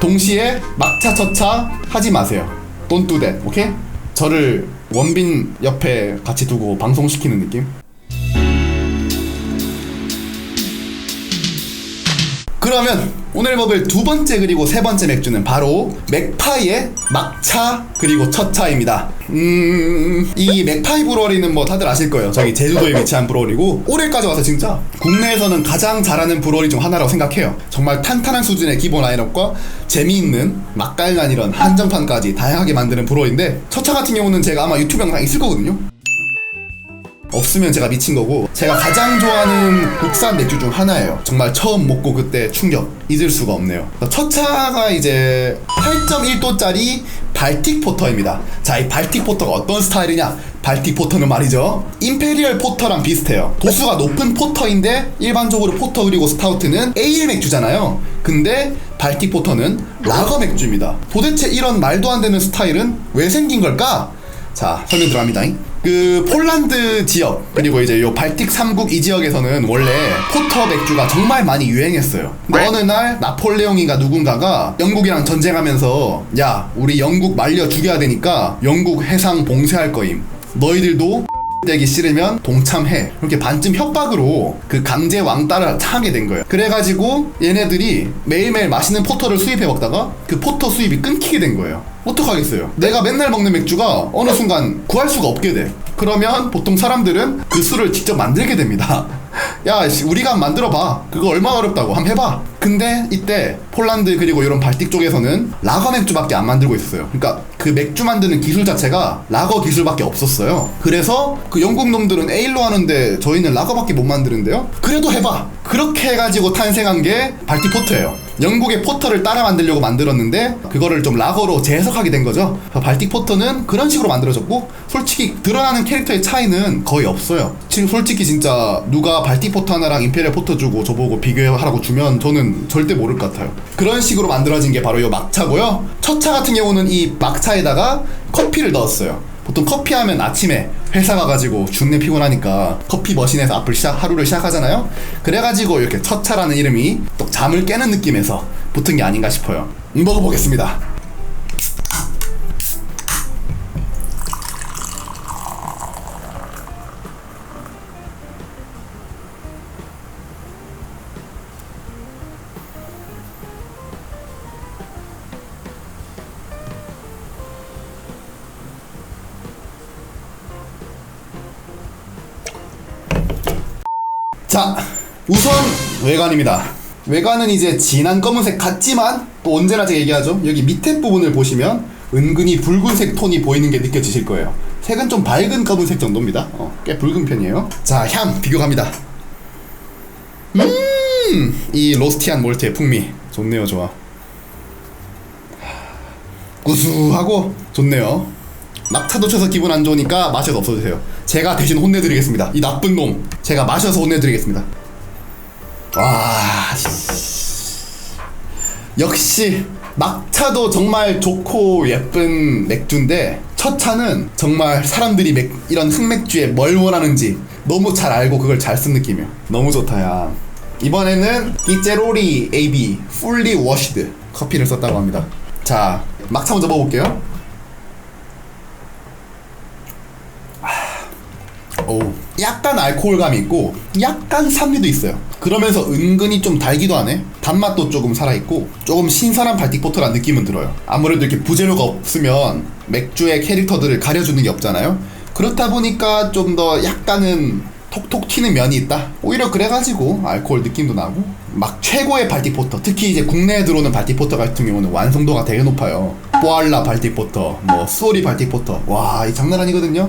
동시에 막차 첫차 하지 마세요. Don't. 오케이? 저를 원빈 옆에 같이 두고 방송시키는 느낌? 그러면 오늘 먹을 두 번째 그리고 세 번째 맥주는 바로 맥파이의 막차 그리고 첫차입니다. 음, 이 맥파이 브로리는 뭐 다들 아실 거예요. 저기 제주도에 위치한 브로리고 올해까지 와서 진짜 국내에서는 가장 잘하는 브로리 중 하나라고 생각해요. 정말 탄탄한 수준의 기본 라인업과 재미있는 맛깔난 이런 한정판까지 다양하게 만드는 브로리인데 첫차 같은 경우는 제가 아마 유튜브 영상 있을 거거든요. 없으면 제가 미친 거고 제가 가장 좋아하는 국산 맥주 중 하나예요. 정말 처음 먹고 그때 충격 잊을 수가 없네요. 첫 차가 이제 8.1도짜리 발틱 포터입니다. 자 이 발틱 포터가 어떤 스타일이냐? 발틱 포터는 말이죠. 임페리얼 포터랑 비슷해요. 도수가 높은 포터인데 일반적으로 포터 그리고 스타우트는 에일 맥주잖아요. 근데 발틱 포터는 라거 맥주입니다. 도대체 이런 말도 안 되는 스타일은 왜 생긴 걸까? 자 설명 들어갑니다 그 폴란드 지역 그리고 이제 요 발틱 3국 이 지역에서는 원래 포터 맥주가 정말 많이 유행했어요. 근데 어느 날 나폴레옹인가 누군가가 영국이랑 전쟁하면서 야 우리 영국 말려 죽여야 되니까 영국 해상 봉쇄할 거임. 너희들도 되기 싫으면 동참해. 이렇게 반쯤 협박으로 그 강제 왕따를 하게 된 거예요. 그래가지고 얘네들이 매일매일 맛있는 포터를 수입해 먹다가 그 포터 수입이 끊기게 된 거예요. 어떡하겠어요? 내가 맨날 먹는 맥주가 어느 순간 구할 수가 없게 돼. 그러면 보통 사람들은 그 술을 직접 만들게 됩니다. 야, 씨, 우리가 만들어봐. 그거 얼마나 어렵다고. 한번 해봐. 근데 이때 폴란드 그리고 이런 발틱 쪽에서는 라거 맥주밖에 안 만들고 있었어요. 그러니까 그 맥주 만드는 기술 자체가 라거 기술밖에 없었어요. 그래서 그 영국 놈들은 에일로 하는데 저희는 라거밖에 못 만드는데요. 그래도 해봐. 그렇게 해가지고 탄생한 게 발틱 포트예요. 영국의 포터를 따라 만들려고 만들었는데 그거를 좀 라거로 재해석하게 된 거죠. 발틱 포터는 그런 식으로 만들어졌고 솔직히 드러나는 캐릭터의 차이는 거의 없어요. 지금 솔직히 진짜 누가 발틱 포터 하나랑 임페리얼 포터 주고 저보고 비교하라고 주면 저는 절대 모를 것 같아요. 그런 식으로 만들어진 게 바로 이 막차고요. 첫 차 같은 경우는 이 막차에다가 커피를 넣었어요. 보통 커피 하면 아침에 회사 가가지고 죽내 피곤하니까 커피 머신에서 앞을 시작, 하루를 시작하잖아요. 그래가지고 이렇게 첫 차라는 이름이 또 잠을 깨는 느낌에서 붙은 게 아닌가 싶어요. 음, 먹어보겠습니다. 자, 우선 외관입니다. 외관은 이제 진한 검은색 같지만 또 언제나 제가 얘기하죠. 여기 밑에 부분을 보시면 은근히 붉은색 톤이 보이는 게 느껴지실 거예요. 색은 좀 밝은 검은색 정도입니다. 어, 꽤 붉은 편이에요. 자, 향 비교 갑니다. 음, 이 로스티한 몰트의 풍미 좋네요, 좋아. 구수하고 좋네요. 막차도 쳐서 기분 안 좋으니까 마셔서 없어지세요. 제가 대신 혼내드리겠습니다. 이 나쁜 놈. 제가 마셔서 혼내드리겠습니다. 와. 씨. 역시 막차도 정말 좋고 예쁜 맥주인데 첫 차는 정말 사람들이 맥, 이런 흑맥주에 뭘 원하는지 너무 잘 알고 그걸 잘 쓴 느낌이야. 너무 좋다 야. 이번에는 기제로리 AB 풀리 워시드 커피를 썼다고 합니다. 자, 막차 먼저 먹어볼게요. 오, 약간 알코올감이 있고 약간 산미도 있어요. 그러면서 은근히 좀 달기도 하네. 단맛도 조금 살아있고 조금 신선한 발틱포터라는 느낌은 들어요. 아무래도 이렇게 부재료가 없으면 맥주의 캐릭터들을 가려주는 게 없잖아요. 그렇다 보니까 좀 더 약간은 톡톡 튀는 면이 있다. 오히려 그래가지고 알코올 느낌도 나고 막 최고의 발틱포터 특히 이제 국내에 들어오는 발틱포터 같은 경우는 완성도가 되게 높아요. 뽀알라 발틱포터, 뭐 수오리 발틱포터, 와 이 장난 아니거든요.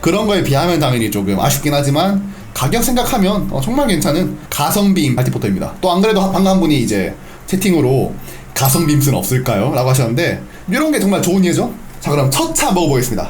그런 거에 비하면 당연히 조금 아쉽긴 하지만 가격 생각하면 어, 정말 괜찮은 가성비 발티포터입니다. 또 안 그래도 방금 한 분이 이제 채팅으로 가성비 임스는 없을까요? 라고 하셨는데 이런 게 정말 좋은 예죠? 자 그럼 첫 차 먹어보겠습니다.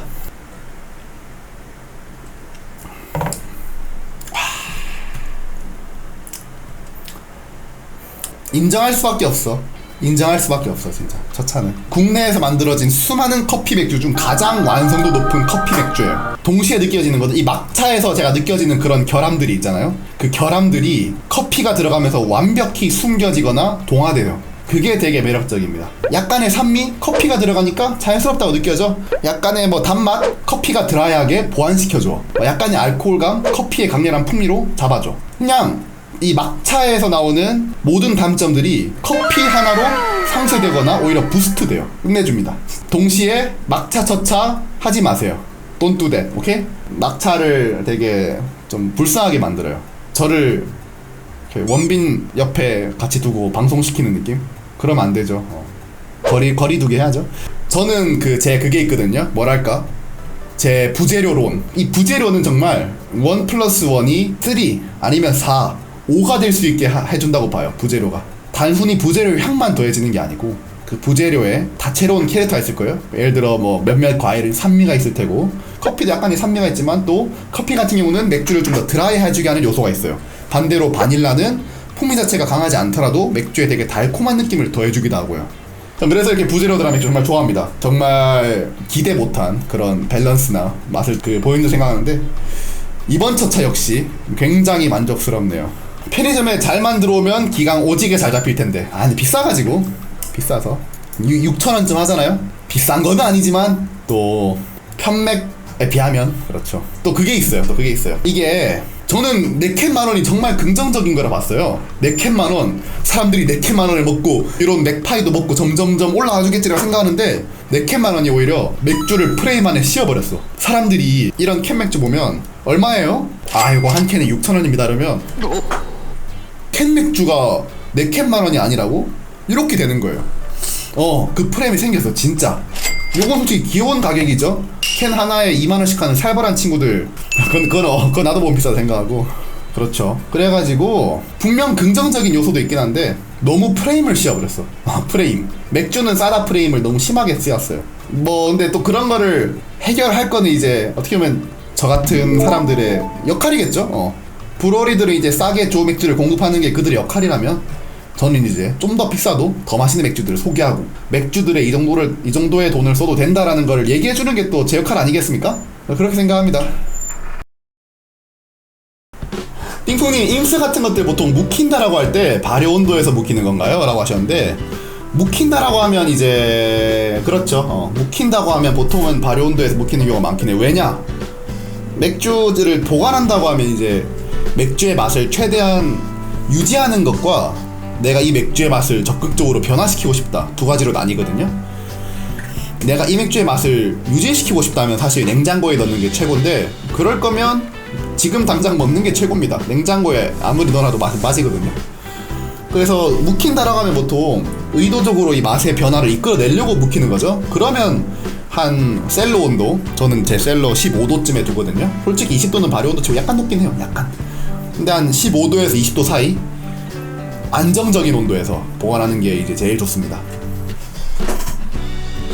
인정할 수밖에 없어. 인정할 수밖에 없어 진짜 첫 차는 국내에서 만들어진 수많은 커피 맥주 중 가장 완성도 높은 커피 맥주예요 동시에 느껴지는 것은 이 막차에서 제가 느껴지는 그런 결함들이 있잖아요 그 결함들이 커피가 들어가면서 완벽히 숨겨지거나 동화돼요 그게 되게 매력적입니다. 약간의 산미, 커피가 들어가니까 자연스럽다고 느껴져. 약간의 뭐 단맛, 커피가 드라이하게 보완시켜줘. 뭐 약간의 알코올감, 커피의 강렬한 풍미로 잡아줘. 그냥 이 막차에서 나오는 모든 단점들이 커피 하나로 상쇄되거나 오히려 부스트돼요. 끝내줍니다. 동시에 막차 첫차 하지 마세요. That, 오케이? 막차를 되게 좀 불쌍하게 만들어요. 저를 원빈 옆에 같이 두고 방송시키는 느낌? 그러면 안 되죠. 어. 거리 거리 두게 해야죠. 저는 그 제 그게 있거든요. 뭐랄까? 제 부재료론. 이 부재료는 정말 1 플러스 1이 3 아니면 4, 5가 될 수 있게 하- 해준다고 봐요. 부재료가. 단순히 부재료 향만 더해지는 게 아니고 그 부재료에 다채로운 캐릭터가 있을 거예요. 예를 들어 뭐 몇몇 과일은 산미가 있을 테고 커피도 약간의 산미가 있지만 또 커피 같은 경우는 맥주를 좀 더 드라이해주게 하는 요소가 있어요. 반대로 바닐라는 풍미 자체가 강하지 않더라도 맥주에 되게 달콤한 느낌을 더해주기도 하고요. 전 그래서 이렇게 부재료들하면 정말 좋아합니다. 정말 기대 못한 그런 밸런스나 맛을 그 보이는 생각하는데 이번 첫차 역시 굉장히 만족스럽네요. 편의점에 잘만 들어오면 기강 오지게 잘 잡힐 텐데 아니 비싸가지고 비싸서 6,000원쯤 하잖아요. 비싼 건 아니지만 또 편맥 에 비하면 그렇죠. 또 그게 있어요. 또 그게 있어요. 이게 저는 네캔 만 원이 정말 긍정적인 거라 봤어요. 네캔 만 원. 사람들이 네캔 만 원을 먹고 이런 맥파이도 먹고 점점점 올라가 주겠지라고 생각하는데 네캔 만 원이 오히려 맥주를 프레임 안에 씌워버렸어. 사람들이 이런 캔 맥주 보면 얼마예요? 아 이거 한 캔에 6천 원입니다. 그러면 캔 맥주가 네캔 만 원이 아니라고? 이렇게 되는 거예요. 어, 그 프레임이 생겼어, 진짜. 요건 솔직히 귀여운 가격이죠? 캔 하나에 2만 원씩 하는 살벌한 친구들. 그건, 그건, 어, 그건 나도 보면 비싸다 생각하고. 그렇죠. 그래가지고, 분명 긍정적인 요소도 있긴 한데, 너무 프레임을 씌워버렸어. 아, 프레임. 맥주는 싸다 프레임을 너무 심하게 씌웠어요. 뭐, 근데 또 그런 거를 해결할 거는 이제, 어떻게 보면 저 같은 사람들의 역할이겠죠? 어. 브로리들은 이제 싸게 좋은 맥주를 공급하는 게 그들의 역할이라면 저는 이제 좀 더 비싸도 더 맛있는 맥주들을 소개하고 맥주들의 이 정도를 이 정도의 돈을 써도 된다라는 걸 얘기해 주는 게 또 제 역할 아니겠습니까? 그렇게 생각합니다. 띵풍님 임스 같은 것들 보통 묵힌다라고 할 때 발효 온도에서 묵히는 건가요? 라고 하셨는데 묵힌다라고 하면 이제 그렇죠. 어, 묵힌다고 하면 보통은 발효 온도에서 묵히는 경우가 많긴 해요. 왜냐? 맥주들을 보관한다고 하면 이제 맥주의 맛을 최대한 유지하는 것과 내가 이 맥주의 맛을 적극적으로 변화시키고 싶다 두 가지로 나뉘거든요. 내가 이 맥주의 맛을 유지시키고 싶다면 사실 냉장고에 넣는 게 최고인데 그럴 거면 지금 당장 먹는 게 최고입니다. 냉장고에 아무리 넣어놔도 맛은 빠지거든요. 그래서 묵힌 다라고 하면 보통 의도적으로 이 맛의 변화를 이끌어내려고 묵히는 거죠. 그러면 한 셀러 온도, 저는 제 셀러 15도쯤에 두거든요. 솔직히 20도는 발효 온도 치고 약간 높긴 해요. 약간. 근데 한 15도에서 20도 사이 안정적인 온도에서 보관하는 게 이제 제일 좋습니다.